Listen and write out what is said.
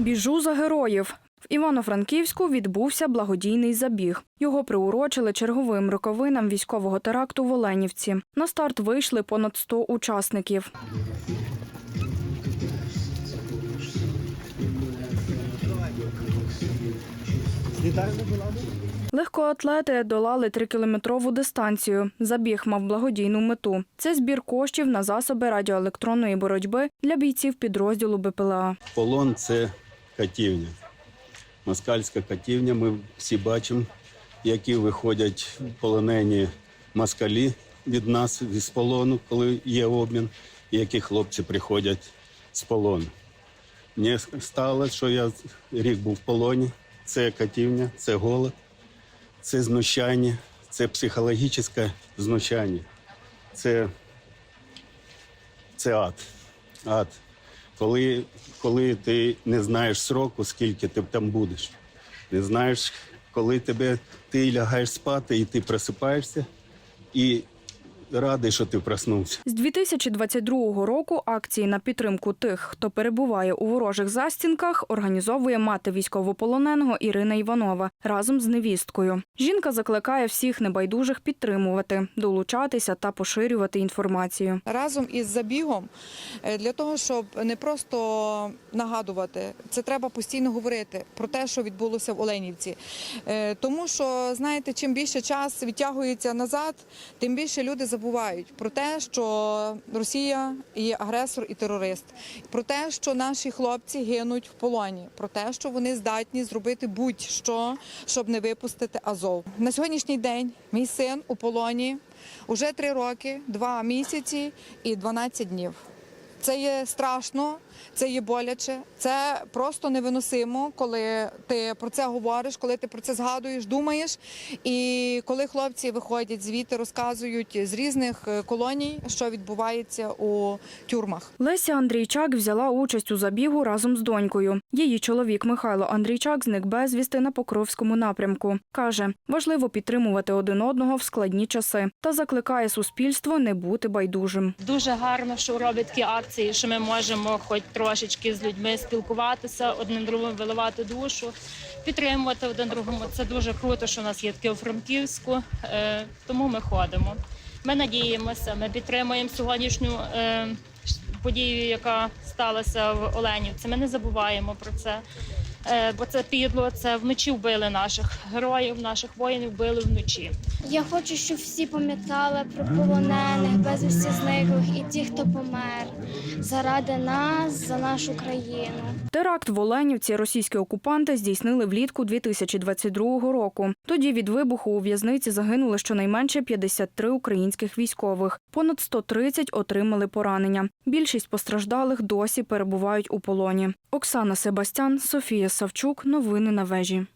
Біжу за героїв. В Івано-Франківську відбувся благодійний забіг. Його приурочили черговим роковинам військового теракту в Оленівці. На старт вийшли понад 100 учасників. Легкоатлети долали трикілометрову дистанцію. Забіг мав благодійну мету. Це збір коштів на засоби радіоелектронної боротьби для бійців підрозділу БПЛА. Полон це катівня. Москальська катівня. Ми всі бачимо, які виходять полонені москалі від нас з полону, коли є обмін, і які хлопці приходять з полону. Мені сталося, що я рік був в полоні. Це катівня, це голод, це знущання, це психологічне знущання. Це, це ад. ад коли, коли ти не знаєш сроку, скільки ти там будеш, не знаєш, коли тебе ти лягаєш спати і ти просипаєшся, і радий, що ти проснувся. З 2022 року акції на підтримку тих, хто перебуває у ворожих застінках, організовує мати військовополоненого Ірина Іванова разом з невісткою. Жінка закликає всіх небайдужих підтримувати, долучатися та поширювати інформацію. разом із забігом е, для того, щоб не просто нагадувати, це треба постійно говорити про те, що відбулося в Оленівці. Е, Тому що, знаєте, чим більше час відтягується назад, тим більше люди забувають про те, що Росія є агресор і терорист, про те, що наші хлопці гинуть в полоні, про те, що вони здатні зробити будь-що, щоб не випустити Азов. На сьогоднішній день мій син у полоні уже три роки, два місяці і 12 днів. Це є страшно, це є боляче, це просто невиносимо, коли ти про це говориш, коли ти про це згадуєш, думаєш. І коли хлопці виходять звідти, розказують з різних е, колоній, що відбувається у тюрмах. Леся Андрійчак взяла участь у забігу разом з донькою. Її чоловік Михайло Андрійчак зник безвісти на Покровському напрямку. Каже, важливо підтримувати один одного в складні часи та закликає суспільство не бути байдужим. Дуже гарно, що робить такі акції, що ми можемо хоч трошечки з людьми спілкуватися, одним другим виливати душу, підтримувати один другому. Це дуже круто, що у нас є таке у Франківську, е, тому ми ходимо. Ми надіємося, ми підтримуємо сьогоднішню е, подію, яка сталася в Оленівці. Ми не забуваємо про це. Е, Бо це підло, це вночі вбили наших героїв, наших воїнів вбили вночі. Я хочу, щоб всі пам'ятали про полонених, безвісті зниклих і ті, хто помер заради нас, за нашу країну. Теракт в Оленівці російські окупанти здійснили влітку 2022 року. Тоді від вибуху у в'язниці загинули щонайменше 53 українських військових. Понад 130 отримали поранення. Більшість постраждалих досі перебувають у полоні. Оксана Себастян, Софія Савчук. Новини на вежі.